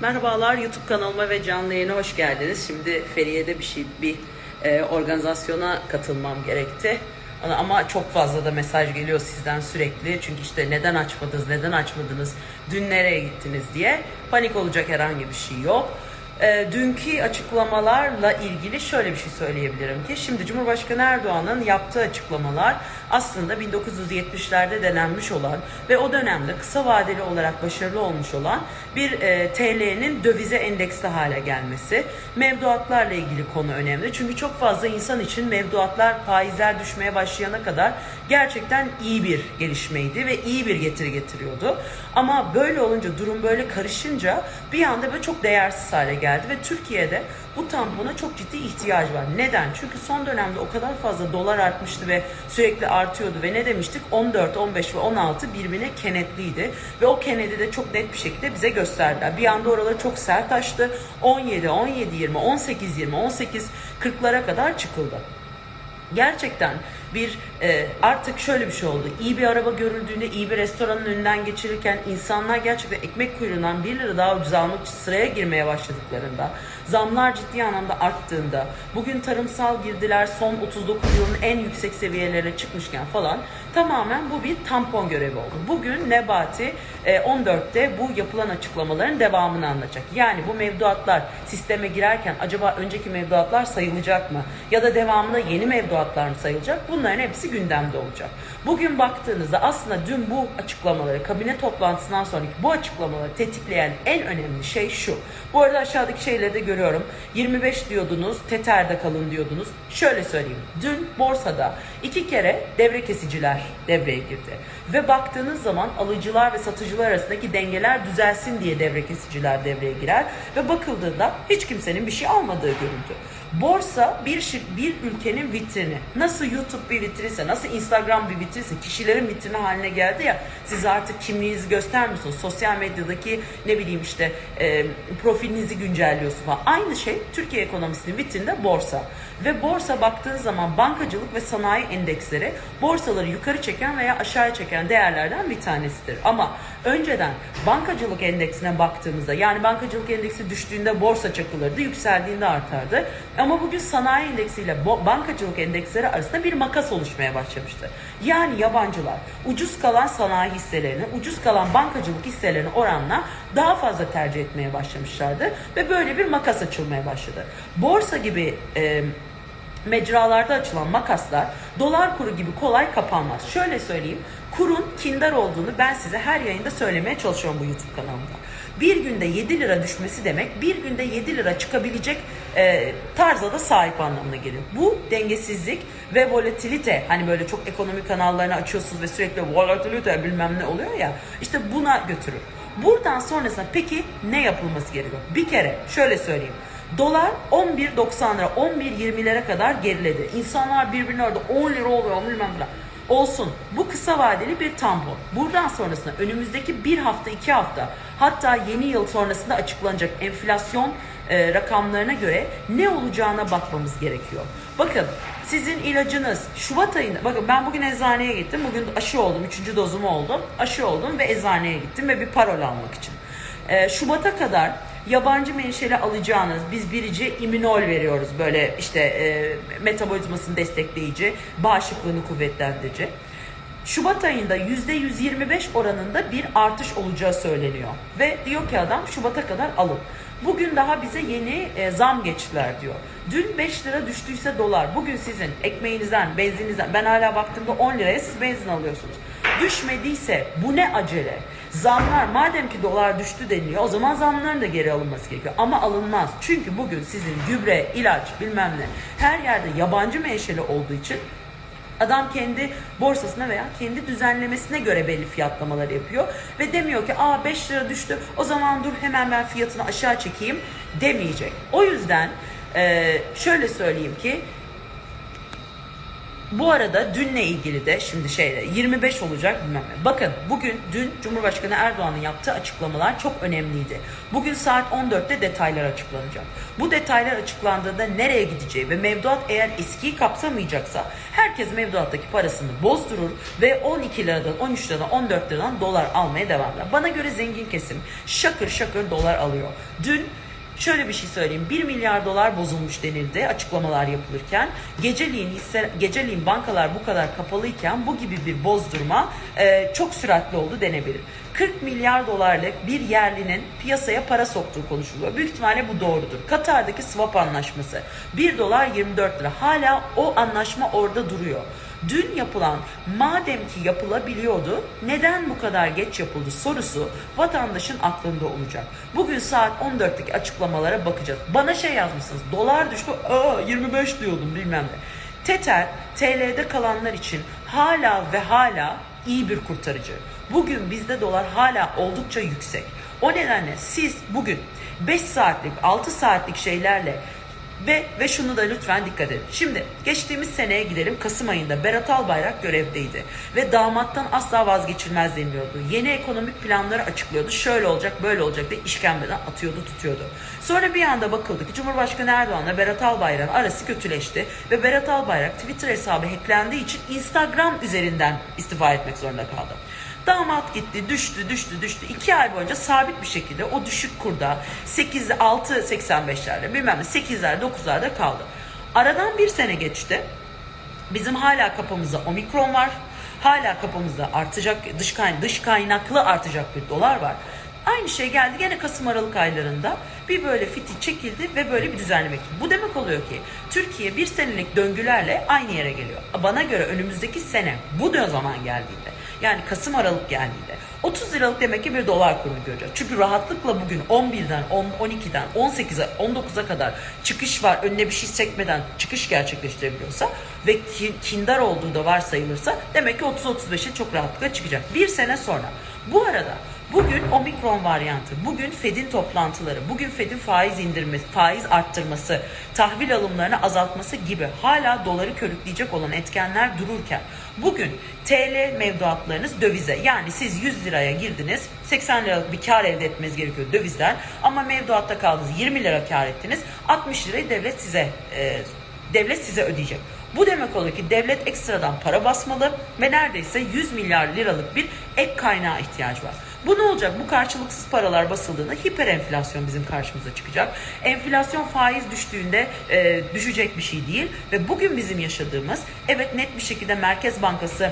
Merhabalar YouTube kanalıma ve canlı yayına hoş geldiniz. Şimdi Feriye'de bir şey bir e, organizasyona katılmam gerekti. Ama- çok fazla da mesaj geliyor sizden sürekli. Çünkü işte neden açmadınız, neden açmadınız, dün nereye gittiniz diye. Panik olacak herhangi bir şey yok. E, dünkü açıklamalarla ilgili şöyle bir şey söyleyebilirim ki şimdi Cumhurbaşkanı Erdoğan'ın yaptığı açıklamalar aslında 1970'lerde denenmiş olan ve o dönemde kısa vadeli olarak başarılı olmuş olan bir e, TL'nin dövize endeksli hale gelmesi. Mevduatlarla ilgili konu önemli. Çünkü çok fazla insan için mevduatlar faizler düşmeye başlayana kadar gerçekten iyi bir gelişmeydi ve iyi bir getiri getiriyordu. Ama böyle olunca durum böyle karışınca bir anda böyle çok değersiz hale geldi ve Türkiye'de bu tampona çok ciddi ihtiyaç var. Neden? Çünkü son dönemde o kadar fazla dolar artmıştı ve sürekli artıyordu ve ne demiştik? 14, 15 ve 16 birbirine kenetliydi ve o kenedi de çok net bir şekilde bize gösterdiler. Bir anda oraları çok sert açtı. 17, 17, 20, 18, 20, 18, 40'lara kadar çıkıldı gerçekten bir e, artık şöyle bir şey oldu. İyi bir araba görüldüğünde, iyi bir restoranın önünden geçirirken insanlar gerçekten ekmek kuyruğundan 1 lira daha ucuz almak sıraya girmeye başladıklarında, zamlar ciddi anlamda arttığında, bugün tarımsal girdiler son 39 yılın en yüksek seviyelerine çıkmışken falan tamamen bu bir tampon görevi oldu. Bugün Nebati e, 14'te bu yapılan açıklamaların devamını anlatacak. Yani bu mevduatlar sisteme girerken acaba önceki mevduatlar sayılacak mı? Ya da devamında yeni mevduatlar mı sayılacak? Bunların hepsi gündemde olacak. Bugün baktığınızda aslında dün bu açıklamaları, kabine toplantısından sonraki bu açıklamaları tetikleyen en önemli şey şu. Bu arada aşağıdaki şeyleri de görüyorum. 25 diyordunuz, Tether'de kalın diyordunuz. Şöyle söyleyeyim. Dün borsada iki kere devre kesiciler devreye girdi. Ve baktığınız zaman alıcılar ve satıcılar arasındaki dengeler düzelsin diye devre kesiciler devreye girer. Ve bakıldığında hiç kimsenin bir şey almadığı görüntü. Borsa bir şir- bir ülkenin vitrini. Nasıl YouTube bir vitrinse, nasıl Instagram bir vitrinse, kişilerin vitrini haline geldi ya. Siz artık kimliğinizi göstermiyorsunuz. Sosyal medyadaki ne bileyim işte e, profilinizi güncelliyorsunuz falan. Aynı şey Türkiye ekonomisinin vitrinde borsa. Ve borsa baktığınız zaman bankacılık ve sanayi endeksleri borsaları yukarı çeken veya aşağıya çeken değerlerden bir tanesidir. Ama önceden bankacılık endeksine baktığımızda yani bankacılık endeksi düştüğünde borsa çakılırdı, yükseldiğinde artardı. Ama bugün sanayi endeksiyle bankacılık endeksleri arasında bir makas oluşmaya başlamıştı. Yani yabancılar ucuz kalan sanayi hisselerini, ucuz kalan bankacılık hisselerini oranla daha fazla tercih etmeye başlamışlardı ve böyle bir makas açılmaya başladı. Borsa gibi e, mecralarda açılan makaslar dolar kuru gibi kolay kapanmaz. Şöyle söyleyeyim, kurun kindar olduğunu ben size her yayında söylemeye çalışıyorum bu YouTube kanalımda. Bir günde 7 lira düşmesi demek, bir günde 7 lira çıkabilecek e, tarza da sahip anlamına geliyor. Bu dengesizlik ve volatilite, hani böyle çok ekonomi kanallarını açıyorsunuz ve sürekli volatilite bilmem ne oluyor ya, işte buna götürür. Buradan sonrasında peki ne yapılması gerekiyor? Bir kere şöyle söyleyeyim. Dolar 11.90 lira, 11.20'lere kadar geriledi. İnsanlar birbirine orada 10 lira oluyor bilmem ne. Olsun. Bu kısa vadeli bir tampon. Buradan sonrasında önümüzdeki bir hafta, iki hafta hatta yeni yıl sonrasında açıklanacak enflasyon e, rakamlarına göre ne olacağına bakmamız gerekiyor. Bakın sizin ilacınız Şubat ayında, bakın ben bugün eczaneye gittim. Bugün aşı oldum, üçüncü dozumu oldum. Aşı oldum ve eczaneye gittim ve bir parol almak için. E, Şubat'a kadar yabancı menşeli alacağınız biz birici iminol veriyoruz böyle işte e, metabolizmasını destekleyici, bağışıklığını kuvvetlendirici. Şubat ayında %125 oranında bir artış olacağı söyleniyor. Ve diyor ki adam Şubat'a kadar alın. Bugün daha bize yeni e, zam geçtiler diyor. Dün 5 lira düştüyse dolar. Bugün sizin ekmeğinizden, benzininizden ben hala baktığımda 10 liraya siz benzin alıyorsunuz. Düşmediyse bu ne acele? Zamlar madem ki dolar düştü deniliyor o zaman zamların da geri alınması gerekiyor. Ama alınmaz. Çünkü bugün sizin gübre, ilaç bilmem ne her yerde yabancı menşeli olduğu için Adam kendi borsasına veya kendi düzenlemesine göre belli fiyatlamalar yapıyor. Ve demiyor ki aa 5 lira düştü o zaman dur hemen ben fiyatını aşağı çekeyim demeyecek. O yüzden şöyle söyleyeyim ki Bu arada dünle ilgili de şimdi şeyde 25 olacak bilmem ne. Bakın bugün dün Cumhurbaşkanı Erdoğan'ın yaptığı açıklamalar çok önemliydi. Bugün saat 14'te detaylar açıklanacak. Bu detaylar açıklandığında nereye gideceği ve mevduat eğer eskiyi kapsamayacaksa herkes mevduattaki parasını bozdurur ve 12 liradan, 13 liradan, 14 liradan dolar almaya devam eder. Bana göre zengin kesim şakır şakır dolar alıyor. Dün Şöyle bir şey söyleyeyim. 1 milyar dolar bozulmuş denildi açıklamalar yapılırken. Geceliğin hisse, geceliğin bankalar bu kadar kapalıyken bu gibi bir bozdurma e, çok süratli oldu denebilir. 40 milyar dolarlık bir yerlinin piyasaya para soktuğu konuşuluyor. Büyük ihtimalle bu doğrudur. Katar'daki swap anlaşması 1 dolar 24 lira. Hala o anlaşma orada duruyor. Dün yapılan madem ki yapılabiliyordu neden bu kadar geç yapıldı sorusu vatandaşın aklında olacak. Bugün saat 14'teki açıklamalara bakacağız. Bana şey yazmışsınız dolar düştü aa 25 diyordum bilmem ne. Teter TL'de kalanlar için hala ve hala iyi bir kurtarıcı. Bugün bizde dolar hala oldukça yüksek. O nedenle siz bugün 5 saatlik 6 saatlik şeylerle ve ve şunu da lütfen dikkat edin. Şimdi geçtiğimiz seneye gidelim. Kasım ayında Berat Albayrak görevdeydi. Ve damattan asla vazgeçilmez deniliyordu. Yeni ekonomik planları açıklıyordu. Şöyle olacak böyle olacak diye işkembeden atıyordu tutuyordu. Sonra bir anda bakıldı ki Cumhurbaşkanı Erdoğan'la Berat Albayrak'ın arası kötüleşti. Ve Berat Albayrak Twitter hesabı hacklendiği için Instagram üzerinden istifa etmek zorunda kaldı. Damat gitti, düştü, düştü, düştü. İki ay boyunca sabit bir şekilde o düşük kurda 8, 6, 85'lerde bilmem ne 8'lerde, 9'larda kaldı. Aradan bir sene geçti. Bizim hala kapımızda omikron var. Hala kapımızda artacak dış, kaynak, dış kaynaklı artacak bir dolar var. Aynı şey geldi gene Kasım Aralık aylarında bir böyle fiti çekildi ve böyle bir düzenleme. Bu demek oluyor ki Türkiye bir senelik döngülerle aynı yere geliyor. Bana göre önümüzdeki sene bu zaman geldiğinde yani Kasım Aralık geldiğinde 30 liralık demek ki bir dolar kurunu göreceğiz. Çünkü rahatlıkla bugün 11'den 10, 12'den 18'e 19'a kadar çıkış var önüne bir şey çekmeden çıkış gerçekleştirebiliyorsa ve kin- kindar olduğu da varsayılırsa demek ki 30-35'e çok rahatlıkla çıkacak. Bir sene sonra. Bu arada Bugün omikron varyantı, bugün Fed'in toplantıları, bugün Fed'in faiz indirmesi, faiz arttırması, tahvil alımlarını azaltması gibi hala doları körükleyecek olan etkenler dururken bugün TL mevduatlarınız dövize. Yani siz 100 liraya girdiniz, 80 liralık bir kar elde etmeniz gerekiyor dövizler ama mevduatta kaldınız 20 lira kar ettiniz, 60 lirayı devlet size e, devlet size ödeyecek. Bu demek oluyor ki devlet ekstradan para basmalı ve neredeyse 100 milyar liralık bir ek kaynağa ihtiyaç var. Bu ne olacak? Bu karşılıksız paralar basıldığında hiper enflasyon bizim karşımıza çıkacak. Enflasyon faiz düştüğünde e, düşecek bir şey değil ve bugün bizim yaşadığımız evet net bir şekilde Merkez Bankası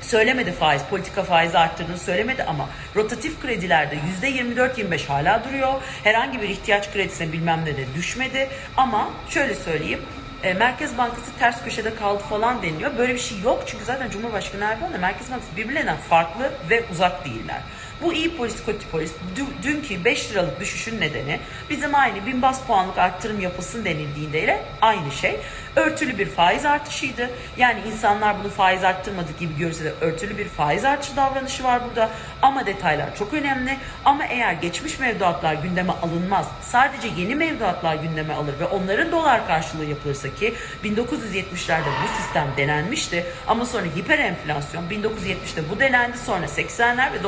söylemedi faiz, politika faizi arttırdığını söylemedi ama rotatif kredilerde %24-25 hala duruyor. Herhangi bir ihtiyaç kredisine bilmem ne de düşmedi ama şöyle söyleyeyim e, Merkez Bankası ters köşede kaldı falan deniliyor. Böyle bir şey yok çünkü zaten Cumhurbaşkanı Erdoğan'la Merkez Bankası birbirlerinden farklı ve uzak değiller. Bu iyi polis kötü polis. Dü- dünkü 5 liralık düşüşün nedeni bizim aynı 1000 bas puanlık arttırım yapılsın denildiğinde aynı şey. Örtülü bir faiz artışıydı. Yani insanlar bunu faiz arttırmadık gibi görse de örtülü bir faiz artışı davranışı var burada. Ama detaylar çok önemli. Ama eğer geçmiş mevduatlar gündeme alınmaz, sadece yeni mevduatlar gündeme alır ve onların dolar karşılığı yapılırsa ki 1970'lerde bu sistem denenmişti ama sonra hiper enflasyon 1970'te bu denendi sonra 80'ler ve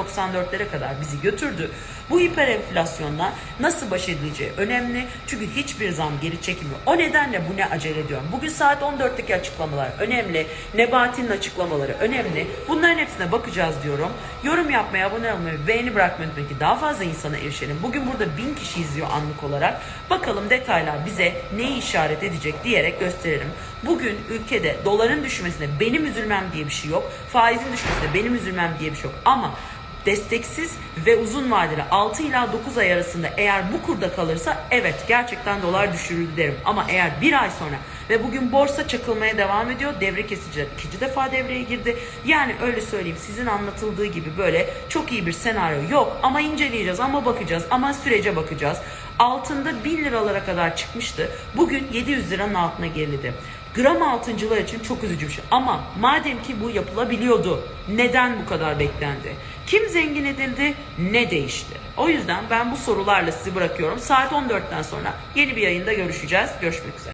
94'lere kadar bizi götürdü. Bu hiper enflasyonla nasıl baş edileceği önemli çünkü hiçbir zam geri çekilmiyor. O nedenle bu ne acele ediyorum. Bugün saat 14'teki açıklamalar önemli. Nebati'nin açıklamaları önemli. Bunların hepsine bakacağız diyorum. Yorum yapmayı, abone olmayı, beğeni bırakmayı unutmayın ki daha fazla insana erişelim. Bugün burada bin kişi izliyor anlık olarak. Bakalım detaylar bize neyi işaret edecek diyerek gösterelim. Bugün ülkede doların düşmesine benim üzülmem diye bir şey yok. Faizin düşmesine benim üzülmem diye bir şey yok. Ama desteksiz ve uzun vadeli 6 ila 9 ay arasında eğer bu kurda kalırsa evet gerçekten dolar düşürüldü derim. Ama eğer bir ay sonra ve bugün borsa çakılmaya devam ediyor. Devre kesiciler ikinci defa devreye girdi. Yani öyle söyleyeyim sizin anlatıldığı gibi böyle çok iyi bir senaryo yok. Ama inceleyeceğiz ama bakacağız ama sürece bakacağız. Altında 1000 liralara kadar çıkmıştı. Bugün 700 liranın altına geriledi. Gram altıncılar için çok üzücü bir şey. Ama madem ki bu yapılabiliyordu, neden bu kadar beklendi? Kim zengin edildi, ne değişti? O yüzden ben bu sorularla sizi bırakıyorum. Saat 14'ten sonra yeni bir yayında görüşeceğiz. Görüşmek üzere.